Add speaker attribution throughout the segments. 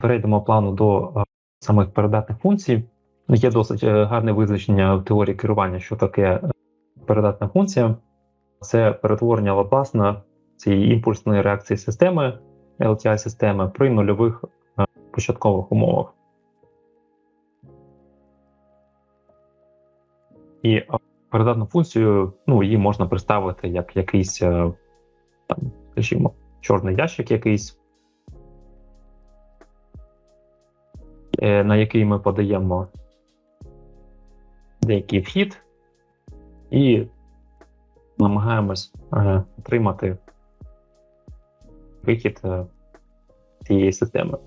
Speaker 1: перейдемо плану до е, самих передатних функцій. Є досить е, гарне визначення в теорії керування, що таке е, передатна функція. Це перетворення Лапласна цієї імпульсної реакції системи LTI-системи при нульових початкових умовах. І передатну функцію, ну, її можна представити як якийсь, там, скажімо, чорний ящик якийсь, на який ми подаємо деякий вхід і намагаємось е, отримати вихід е, цієї системи.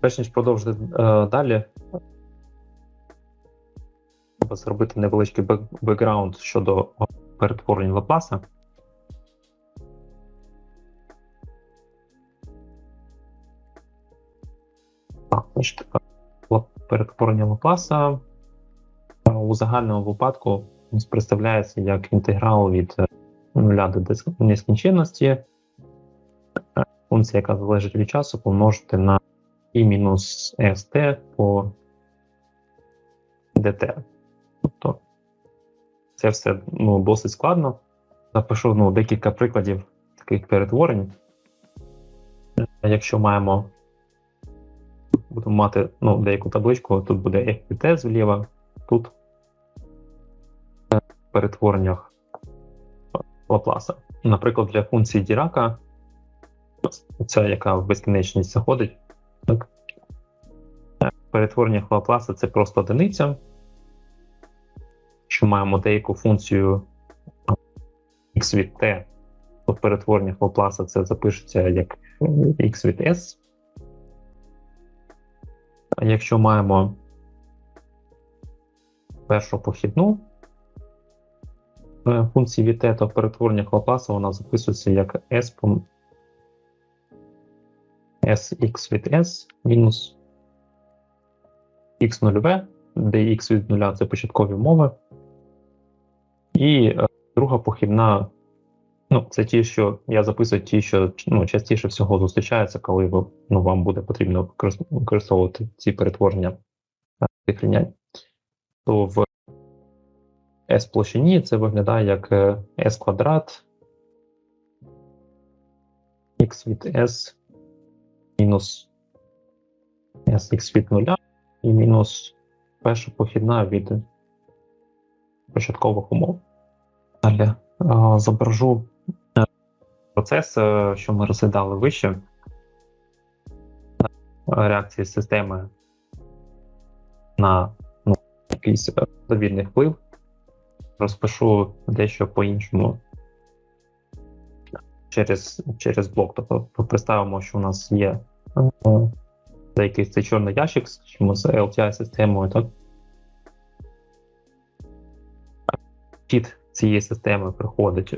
Speaker 1: Перш ніж продовжити е, далі, зробити невеличкий бекграунд щодо перетворень Лапласа. Е, у загальному випадку представляється як інтеграл від е, нуля до нескінченності. Е, Функція, яка залежить від часу, помножити на і мінус st по dt. Тобто це все ну, досить складно. Запишу ну, декілька прикладів таких перетворень. Е, Якщо маємо будемо мати ну, деяку табличку, тут буде f від t зліва, тут в перетвореннях Лапласа. Наприклад, для функції Дірака, ця, яка в безкінечність заходить, так? В перетвореннях Лапласа це просто одиниця. Якщо маємо деяку функцію x від t, то в перетвореннях Лапласа це запишеться як x від s. Якщо маємо першу похідну е, функції від t, то в перетвореннях вона записується як s по sx від s мінус x нульове, де x від нуля це початкові умови. І е, друга похідна, ну, це ті, що я записую ті, що ну, частіше всього зустрічаються, коли ви, ну, вам буде потрібно використовувати ці перетворення е, цих рівнянь. То в S площині це виглядає як е, S квадрат x від S мінус Sx від нуля і мінус перша похідна від початкових умов. Далі е, зображу процес, е, що ми розглядали вище, е, реакції системи на ну, якийсь е, довільний вплив. Розпишу дещо по-іншому через, через блок. Тобто представимо, що у нас є е, деякий цей чорний ящик скажімо, з LTI-системою, так? Вхід цієї системи приходить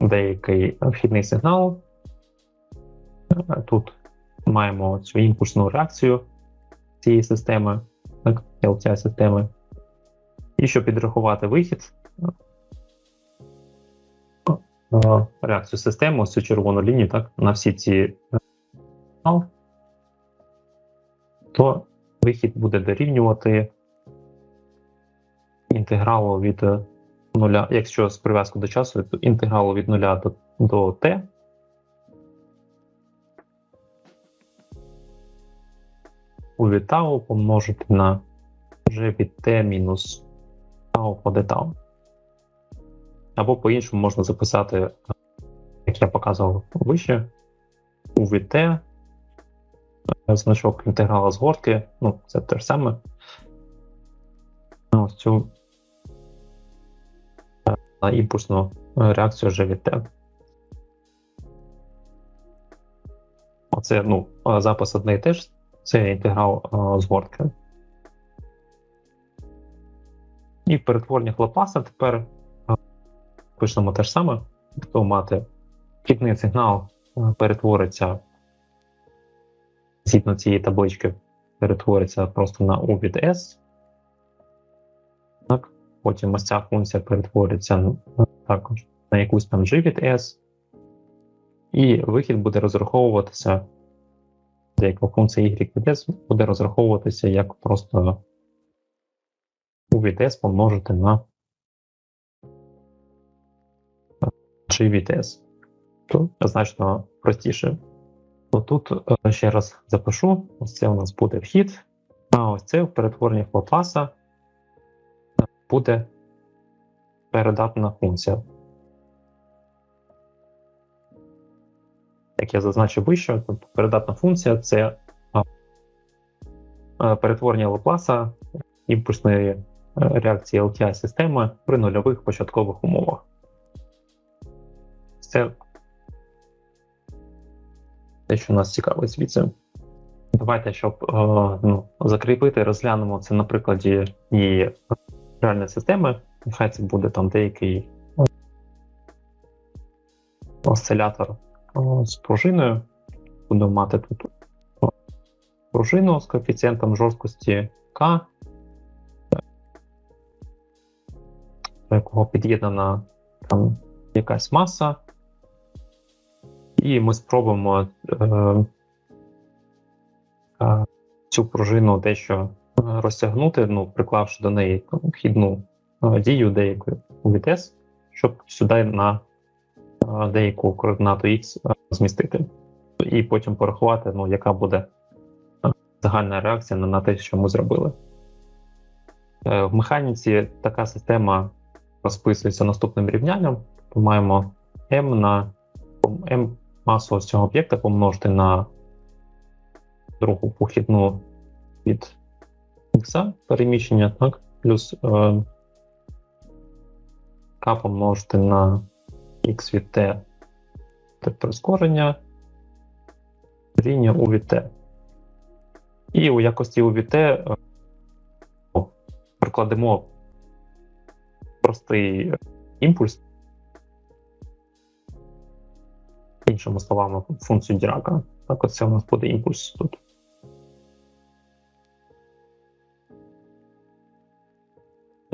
Speaker 1: деякий вхідний сигнал. Тут маємо цю імпульсну реакцію цієї системи, так, LTI-системи. І щоб підрахувати вихід, реакцію системи, ось цю червону лінію, так, на всі ці е, сигнал, то вихід буде дорівнювати інтегралу від е, нуля, якщо з прив'язку до часу, то інтегралу від нуля до, до t. У від помножити на g від t мінус тау по d Або по-іншому можна записати, е, як я показував вище, у від t е, значок інтеграла згортки, ну, це те ж саме. Ось цю на імпульсну е, реакцію вже від Т. Оце ну, запис одне і те ж, це інтеграл е, згортки. І в перетвореннях Лапласа тепер е, пишемо те ж саме, тобто мати вхідний сигнал перетвориться згідно цієї таблички, перетвориться просто на U від S. Потім ось ця функція перетвориться також на якусь там g від S. І вихід буде розраховуватися деяка функція y від s буде розраховуватися як просто u від s помножити на g від s. То значно простіше. То тут е, ще раз запишу: ось це у нас буде вхід, а ось це в перетворенні Лапласа буде передатна функція. Як я зазначив вище, тобто передатна функція це а, перетворення Лапласа імпульсної е, реакції LTI системи при нульових початкових умовах. Це те, що нас цікавить звідси. Давайте, щоб е, ну, закріпити, розглянемо це на прикладі її реальної системи. Нехай це буде там деякий осцилятор з пружиною. Будемо мати тут пружину з коефіцієнтом жорсткості К, до якого під'єднана там якась маса. І ми спробуємо е, е, цю пружину дещо розтягнути, ну, приклавши до неї вхідну е, дію деякої UVTS, щоб сюди на е, деяку координату X е, змістити. І потім порахувати, ну, яка буде загальна реакція на, те, що ми зробили. В механіці така система розписується наступним рівнянням. Тобто маємо m на m масу цього об'єкта помножити на другу похідну від x переміщення, так, плюс е, k помножити на x від t тобто прискорення рівня u від t. І у якості u від t е, прикладемо простий імпульс. Іншими словами, функцію Дірака. Так, оце у нас буде імпульс тут.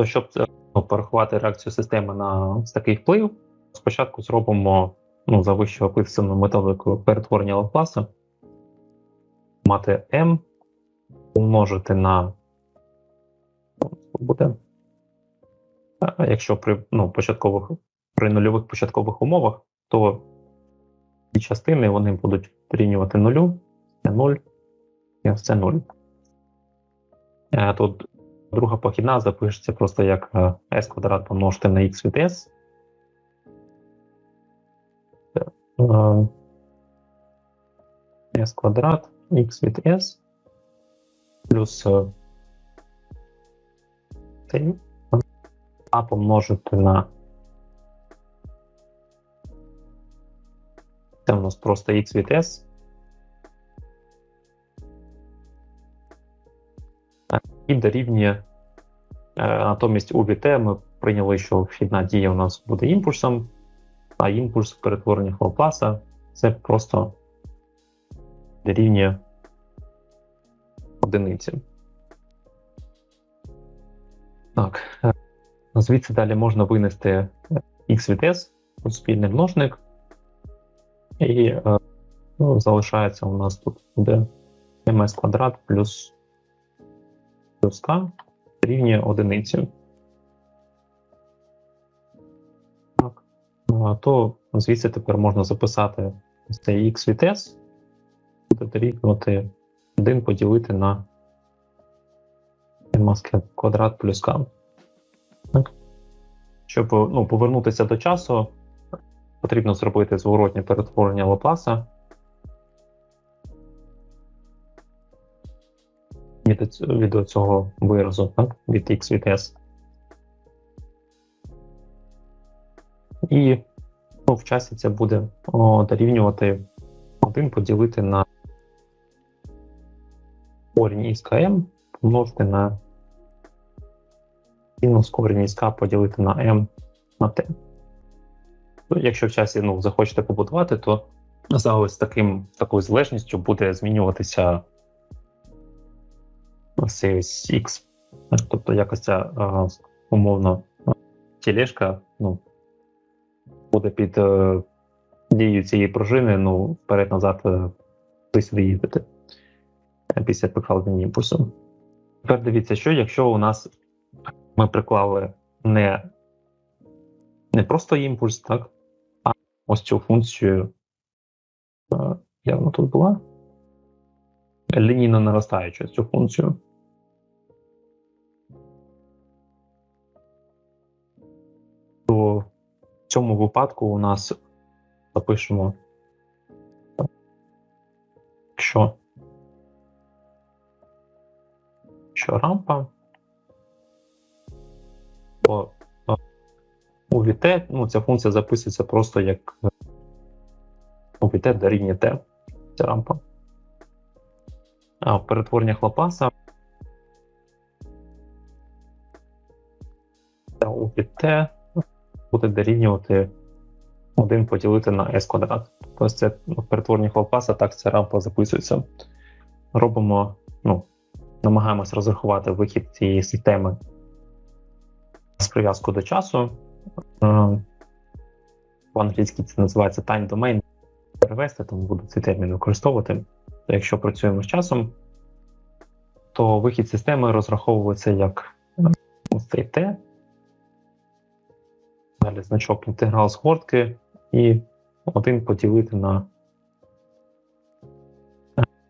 Speaker 1: То, щоб ну, порахувати реакцію системи на такий вплив, спочатку зробимо ну, за вище описану методикою перетворення Лапласа. Мати m умножити на буде. Якщо при ну, початкових, при нульових початкових умовах, то ці частини вони будуть порівнювати нулю, це 0, і це 0. Тут друга похідна запишеться просто як s квадрат помножити на x від s. s квадрат x від s плюс а помножити на Це у нас просто x від s. І дорівнює е, натомість у від t ми прийняли, що вхідна дія у нас буде імпульсом, а імпульс в перетворенні Лапласа це просто дорівнює одиниці. Так, е, звідси далі можна винести x від s, спільний множник. І е, ну, залишається у нас тут буде ms квадрат плюс плюс k рівня одиниці. Так. То звідси тепер можна записати цей x від s, дорівнювати 1 поділити на ms квадрат плюс k. Так. Щоб ну, повернутися до часу, потрібно зробити зворотнє перетворення Лапласа. Від, від цього виразу, так? від x від s. І ну, в часі це буде о, дорівнювати 1 поділити на корінь із КМ, помножити на мінус корінь із К поділити на m на t. Якщо в часі ну, захочете побудувати, то за ось таким, такою залежністю буде змінюватися ось X. Тобто якось ця умовно тілешка ну, буде під е, дією цієї пружини, ну, вперед-назад ви сюди їздити. після прикладення імпульсу. Тепер дивіться, що якщо у нас ми приклали не, не просто імпульс, так, а ось цю функцію, е, вона тут була? Лінійно наростаючу цю функцію. Цьому випадку у нас запишемо, якщо що рампа, то е, у VT, ну, ця функція записується просто як е, у VT дорівнює T, ця рампа. А в перетвореннях Лапаса у VT буде дорівнювати 1 поділити на s квадрат. Тобто це в перетвореннях Лапаса так ця рампа записується. Робимо, ну, намагаємось розрахувати вихід цієї системи з прив'язку до часу. Е, В англійській це називається time domain. Перевести, тому буду цей термін використовувати. То якщо працюємо з часом, то вихід системи розраховується як цей T, далі значок інтеграл згортки і 1 поділити на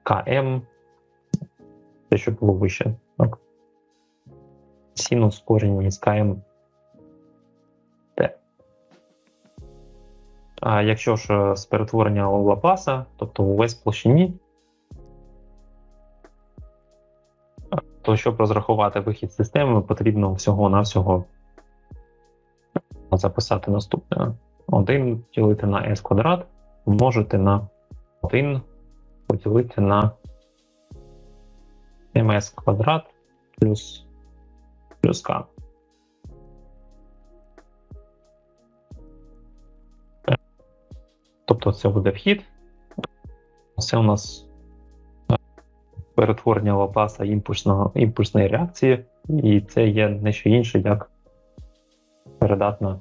Speaker 1: КМ те, що було вище. Так. Синус корінь з КМ Т. А якщо ж е, з перетворення Лапаса, тобто увесь площині, то щоб розрахувати вихід системи, потрібно всього-навсього записати наступне. 1 ділити на s квадрат помножити на 1 поділити на ms квадрат плюс плюс k. Тобто це буде вхід. Це у нас е, перетворення Лапласа імпульсної реакції, і це є не що інше, як передатна.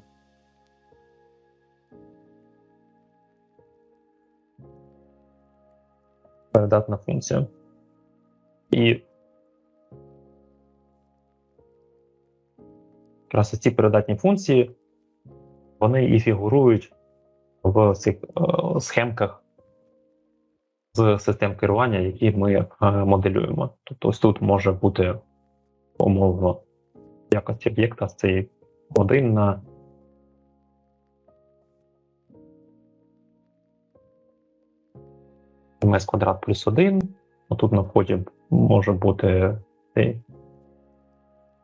Speaker 1: Передатна функція. І якраз ці передатні функції вони і фігурують в цих е, схемках з систем керування, які ми е, моделюємо. Тобто ось тут може бути умовно якість об'єкта з цей 1 на ms квадрат плюс 1. Тут на вході може бути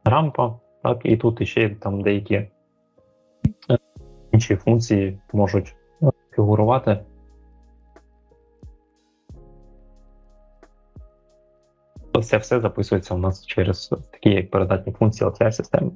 Speaker 1: рампа, так, і тут ще там деякі е, інші функції можуть фігурувати. Це все записується у нас через такі як передатні функції LTI системи.